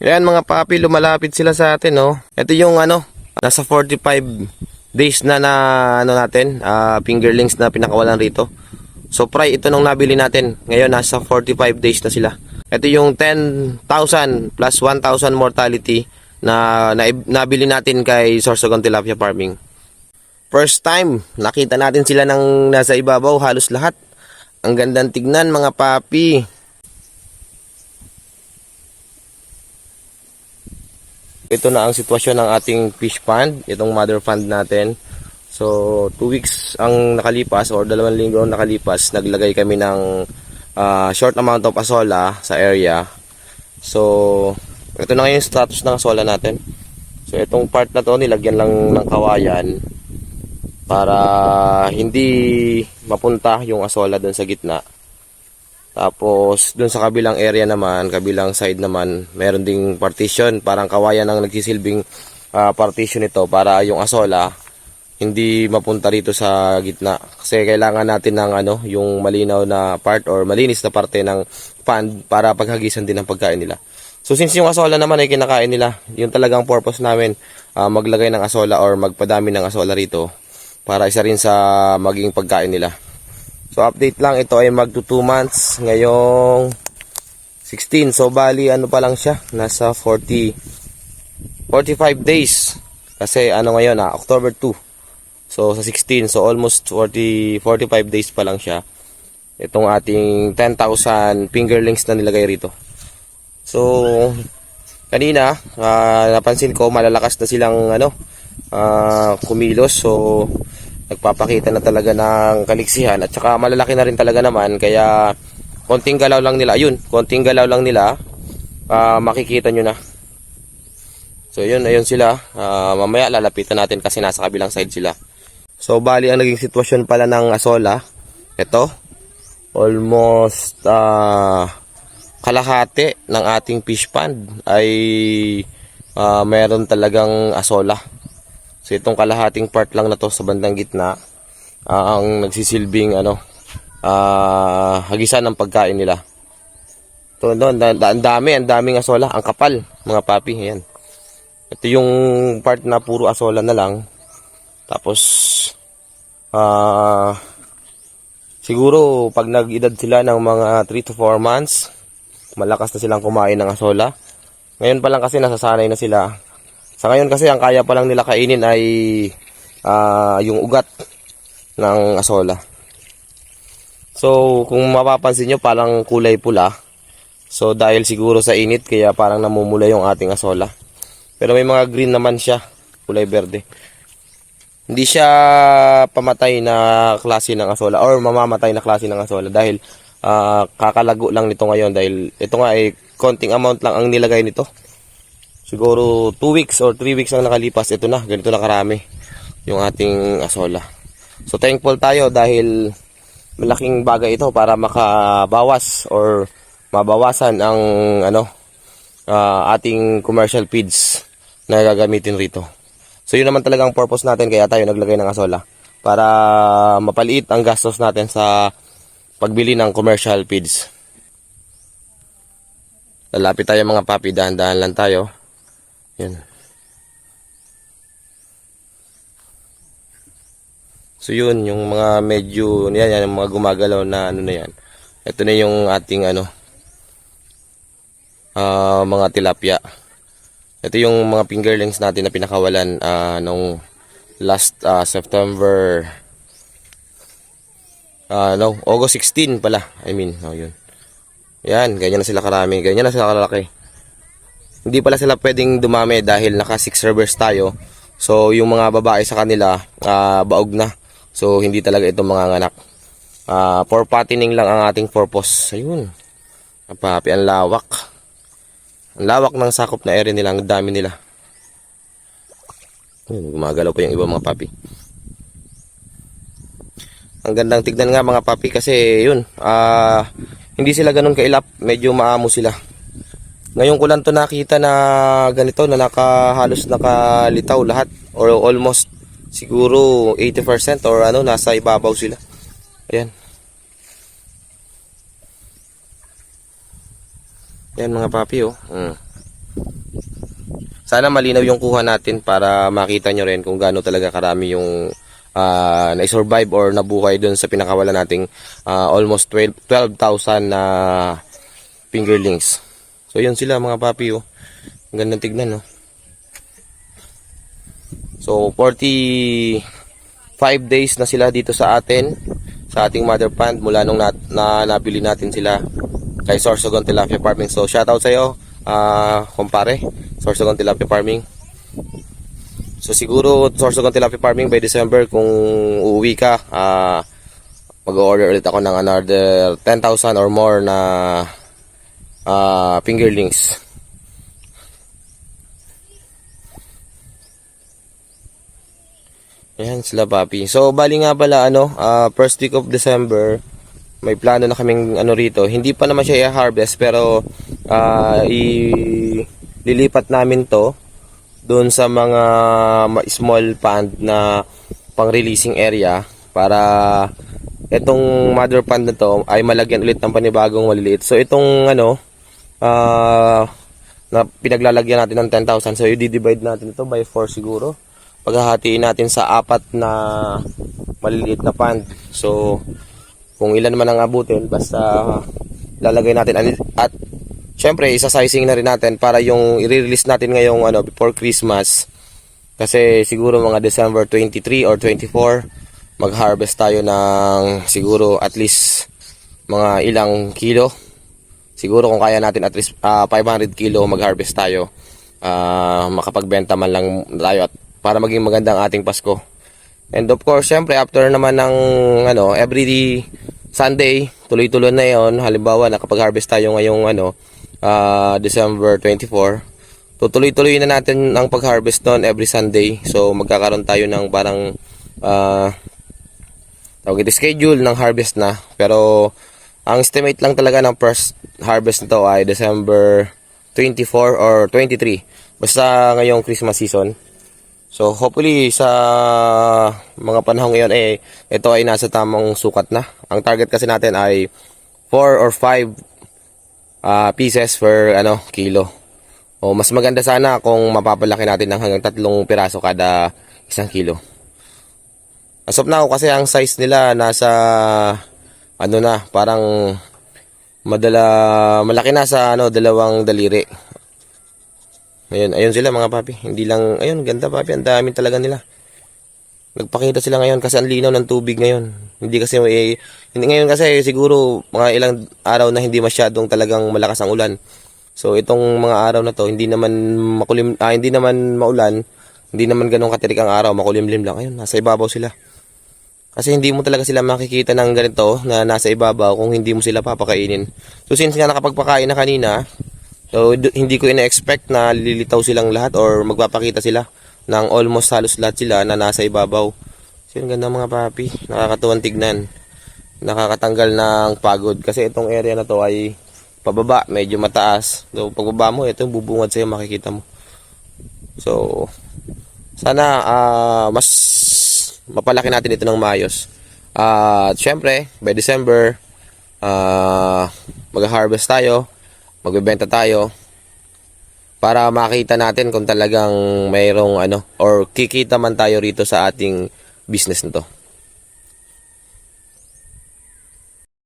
Yan mga papi, lumalapit sila sa atin, no? Ito yung ano, nasa 45 days na na ano natin, ah, fingerlings na pinakawalan rito. So fry ito nung nabili natin. Ngayon nasa 45 days na sila. Ito yung 10,000 plus 1,000 mortality na, na nabili natin kay Sorsogon Tilapia Farming. First time, nakita natin sila ng nasa ibabaw halos lahat. Ang gandang tignan mga papi. Ito na ang sitwasyon ng ating fish pond, itong mother pond natin. So, two weeks ang nakalipas or dalawang linggo ang nakalipas, naglagay kami ng ah, short amount of asola sa area. So, ito na ngayon yung status ng asola natin. So, itong part na to, nilagyan lang ng kawayan para hindi mapunta yung asola doon sa gitna. Tapos, doon sa kabilang area naman, kabilang side naman, meron ding partition. Parang kawayan ang nagsisilbing ah, partition ito para yung asola hindi mapunta rito sa gitna. Kasi kailangan natin ng ano, yung malinaw na part or malinis na parte ng pond para paghagisan din ng pagkain nila. So since yung asola naman ay kinakain nila, yung talagang purpose namin ah, maglagay ng asola or magpadami ng asola rito para isa rin sa maging pagkain nila. So update lang, ito ay magto 2 months ngayong 16. So bali ano pa lang siya, nasa 40 45 days. Kasi ano ngayon ah, October 2. So sa 16, so almost 40 45 days pa lang siya. Itong ating 10,000 fingerlings na nilagay rito. So kanina ah, napansin ko malalakas na silang ano ah, kumilos so nagpapakita na talaga ng kaliksihan at saka malalaki na rin talaga naman kaya konting galaw lang nila. Yun konting galaw lang nila. Ah, makikita nyo na. So yun ayun sila. Ah, mamaya lalapitan natin kasi nasa kabilang side sila. So bali ang naging sitwasyon pala ng asola ito almost ah, kalahati ng ating fish pond ay ah, meron talagang asola So itong kalahating part lang na to sa bandang gitna ah, ang nagsisilbing ano ah, hagisan ng pagkain nila. To no, ang dami, ang daming asola, ang kapal, mga papi, ayan. Ito yung part na puro asola na lang. Tapos ah siguro pag nag-edad sila ng mga 3 to 4 months, malakas na silang kumain ng asola. Ngayon pa lang kasi nasasanay na sila sa ngayon kasi ang kaya pa lang nila kainin ay ah, yung ugat ng asola. So kung mapapansin nyo parang kulay pula. So dahil siguro sa init kaya parang namumula yung ating asola. Pero may mga green naman siya, kulay berde. Hindi siya pamatay na klase ng asola or mamamatay na klase ng asola dahil ah, kakalago lang nito ngayon dahil ito nga ay konting amount lang ang nilagay nito siguro 2 weeks or 3 weeks ang nakalipas, ito na, ganito na karami yung ating asola. So thankful tayo dahil malaking bagay ito para makabawas or mabawasan ang ano ah, ating commercial feeds na gagamitin rito. So yun naman talaga ang purpose natin kaya tayo naglagay ng asola para mapaliit ang gastos natin sa pagbili ng commercial feeds. Lalapit tayo mga papi, dahan-dahan lang tayo. Yan. So yun, yung mga medyo, yan, yan, yung mga gumagalaw na ano na yan. Ito na yung ating ano, ah mga tilapia. Ito yung mga fingerlings natin na pinakawalan ah nung last ah, September, ah no, August 16 pala. I mean, oh yun. Yan, ganyan na sila karami, ganyan na sila kalaki. Hindi pala sila pwedeng dumami dahil naka 6 servers tayo. So, yung mga babae sa kanila, ah, baog na. So, hindi talaga ito mga anak. Ah, for fattening lang ang ating purpose. Ayun. Papi, ang lawak. Ang lawak ng sakop na area nila, ang dami nila. Ayun, gumagalaw pa yung iba mga papi. Ang gandang tignan nga mga papi kasi yun, ah, hindi sila ganun kailap, medyo maamo sila. Ngayon ko lang to nakita na ganito na nakahalos nakalitaw lahat or almost siguro 80% or ano nasa ibabaw sila. Ayan. Ayan mga papi oh. Mm. sana malinaw yung kuha natin para makita nyo rin kung gaano talaga karami yung ah, na-survive or nabuhay dun sa pinakawala nating ah, almost 12 12,000 na fingerlings. So yun sila mga papi oh. Ang gandang tignan no. So 45 days na sila dito sa atin sa ating mother pond mula nung nat, na nabili natin sila kay Sorsogon Tilapia Farming. So shoutout sa iyo, ah kumpare, Sorsogon Tilapia Farming. So siguro Sorsogon Tilapia Farming by December kung uuwi ka, ah mag-order ulit ako ng another 10,000 or more na ah fingerlings. Ayan sila papi. So bali nga pala ano, ah, first week of December, may plano na kaming ano rito. Hindi pa naman siya i-harvest pero ah, ililipat namin to doon sa mga ma- small pond na pang-releasing area para itong mother pond na to ay malagyan ulit ng panibagong maliliit. So itong ano ah na pinaglalagyan natin ng 10,000 so i-divide natin ito by 4 siguro paghahatiin natin sa apat na maliliit na pond. So, kung ilan man ang abutin, basta lalagay natin. At, at syempre, isa-sizing na rin natin para yung i-release natin ngayong ano, before Christmas. Kasi siguro mga December 23 or 24, mag-harvest tayo ng siguro at least mga ilang kilo. Siguro kung kaya natin at least ah, 500 kilo mag-harvest tayo. Ah, makapagbenta man lang tayo at para maging maganda ang ating Pasko. And of course, syempre after naman ng ano, every Sunday, tuloy-tuloy na 'yon. Halimbawa, nakapag-harvest tayo ngayong ano, ah, December 24. Tutuloy-tuloy na natin ang pag-harvest noon every Sunday. So magkakaroon tayo ng parang ah tawag ito, schedule ng harvest na. Pero ang estimate lang talaga ng first harvest nito ay December 24 or 23. Basta ngayong Christmas season. So hopefully sa mga panahon ngayon eh ito ay nasa tamang sukat na. Ang target kasi natin ay 4 or 5 ah, pieces per ano kilo. O mas maganda sana kung mapapalaki natin ng hanggang tatlong piraso kada isang kilo. As of now kasi ang size nila nasa ano na parang madala malaki na sa ano dalawang daliri. Ayun, ayun sila mga papi. Hindi lang, ayun, ganda papi. Ang dami talaga nila. Nagpakita sila ngayon kasi ang linaw ng tubig ngayon. Hindi kasi, eh, hindi ngayon kasi siguro mga ilang araw na hindi masyadong talagang malakas ang ulan. So itong mga araw na to, hindi naman makulim, ah, hindi naman maulan, hindi naman ganun katirik ang araw, makulimlim lang. Ayun, nasa ibabaw sila. Kasi hindi mo talaga sila makikita ng ganito na nasa ibabaw kung hindi mo sila papakainin. So since nga nakapagpakain na kanina, So, hindi ko ina-expect na lilitaw silang lahat or magpapakita sila ng almost halos lahat sila na nasa ibabaw. So, yun ganda mga papi. Nakakatuwang tignan. Nakakatanggal ng pagod. Kasi itong area na to ay pababa, medyo mataas. So, pagbaba mo, ito yung bubungad sa'yo, makikita mo. So, sana ah, mas mapalaki natin ito ng maayos. At syempre, by December, ah, mag-harvest tayo magbebenta tayo para makita natin kung talagang mayroong ano or kikita man tayo rito sa ating business nito.